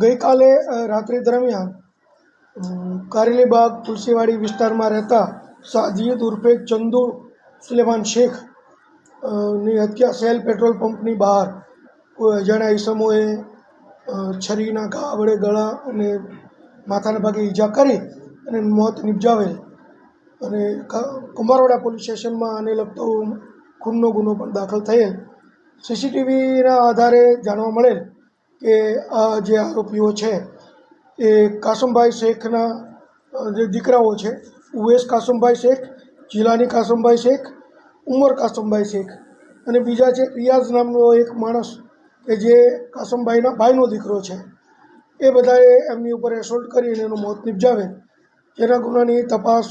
ગઈકાલે રાત્રિ દરમિયાન કારેલીબાગ, તુલસીવાડી વિસ્તારમાં રહેતા સાજીદ ઉર્ફે ચંદુ સુલેમાન શેખની હત્યા સેલ પેટ્રોલ પંપની બહાર. કોઈ અજાણ્યા ઈસમોએ છરીના ઘા વડે ગળા અને માથાના ભાગે ઈજા કરી અને મોત નિપજાવેલ. અને કુંભારવાડા પોલીસ સ્ટેશનમાં આને લગતો ખૂનનો ગુનો પણ દાખલ થયેલ. સીસીટીવીના આધારે જાણવા મળેલ કે આ જે આરોપીઓ છે, એ કાસમભાઈ શેખના જે દીકરાઓ છે, ઉવેશ કાસમભાઈ શેખ, જીલાની કાસમભાઈ શેખ, ઉમર કાસમભાઈ શેખ અને બીજા છે, રિયાઝ નામનો એક માણસ કે જે કાસમભાઈના ભાઈનો દીકરો છે, એ બધાએ એમની ઉપર એસોલ્ટ કરીને એનું મોત નિપજાવે. જેના ગુનાની તપાસ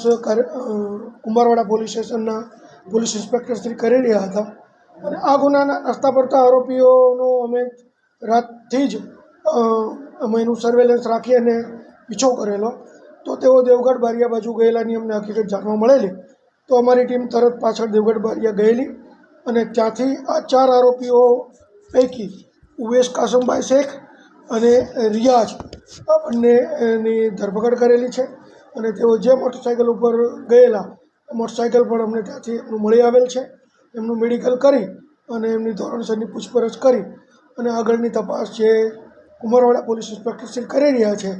કુંભારવાડા પોલીસ સ્ટેશનના પોલીસ ઇન્સ્પેક્ટર શ્રી કરી રહ્યા હતા. અને આ ગુનાના રસ્તા પડતા આરોપીઓનો અમે રાતથી જ અમે એનું સર્વેલન્સ રાખી અને પીછો કરેલો. તો તેઓ દેવગઢ બારિયા બાજુ ગયેલાની અમને હકીકત જાણવા મળેલી. તો અમારી ટીમ તરત પાછળ દેવગઢ બારિયા ગયેલી અને ત્યાંથી આ ચાર આરોપીઓ પૈકી ઉવેશ કાસમભાઈ શેખ અને રિયાઝ, આ બંનેની ધરપકડ કરેલી છે અને તેઓ જે મોટરસાઇકલ ઉપર ગયેલા મોટરસાઇકલ પણ અમને ત્યાંથી એમનું મળી આવેલ છે. એમનું મેડિકલ કરી અને એમની ધોરણસરની પૂછપરછ કરી અને આગળની તપાસ જે કુમારવાડા પોલીસ ઇન્સ્પેક્ટર કરી રહ્યા છે,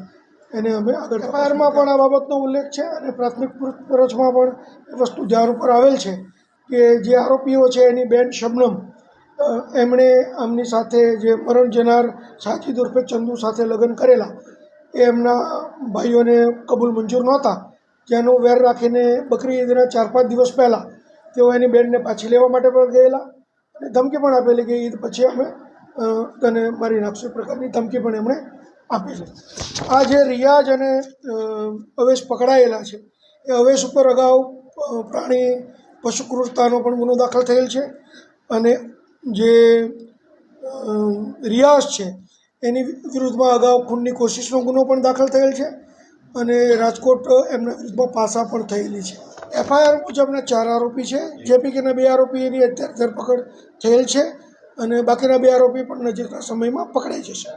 એને અમે આગળ એફઆઈઆરમાં પણ આ બાબતનો ઉલ્લેખ છે અને પ્રાથમિક પૂછપરછમાં પણ એ વસ્તુ ધ્યાન ઉપર આવેલ છે કે જે આરોપીઓ છે એની બેન શબનમ એમણે આમની સાથે જે મરણ જનાર સાચી ઉર્ફે ચંદુ સાથે લગ્ન કરેલા, એ એમના ભાઈઓને કબૂલ મંજૂર નહોતા. જેનો વેર રાખીને બકરી ઈદના ચાર પાંચ દિવસ પહેલાં તેઓ એની બેનને પાછી લેવા માટે પણ ગયેલા અને ધમકી પણ આપેલી કે ઈદ પછી અમે તને મારી નાખશું પ્રકારની ધમકી પણ એમણે આપેલી આ જે રિયાઝ અને અવેશ પકડાયેલા છે, એ અવેશ ઉપર અગાઉ પ્રાણી પશુ ક્રૂરતાનો પણ ગુનો દાખલ થયેલ છે અને જે રિયાઝ છે, એની વિરુદ્ધમાં અગાઉ ખૂનની કોશિશનો ગુનો પણ દાખલ થયેલ છે અને રાજકોટ એમના વિરુદ્ધમાં પાસા પણ થયેલી છે. એફઆઈઆર મુજબના ચાર આરોપી છે, જેપી કેના બે આરોપીની અત્યારે ધરપકડ થયેલ છે. અને બાકીના બે આરોપી પણ નજીકના સમયમાં પકડાઈ જશે.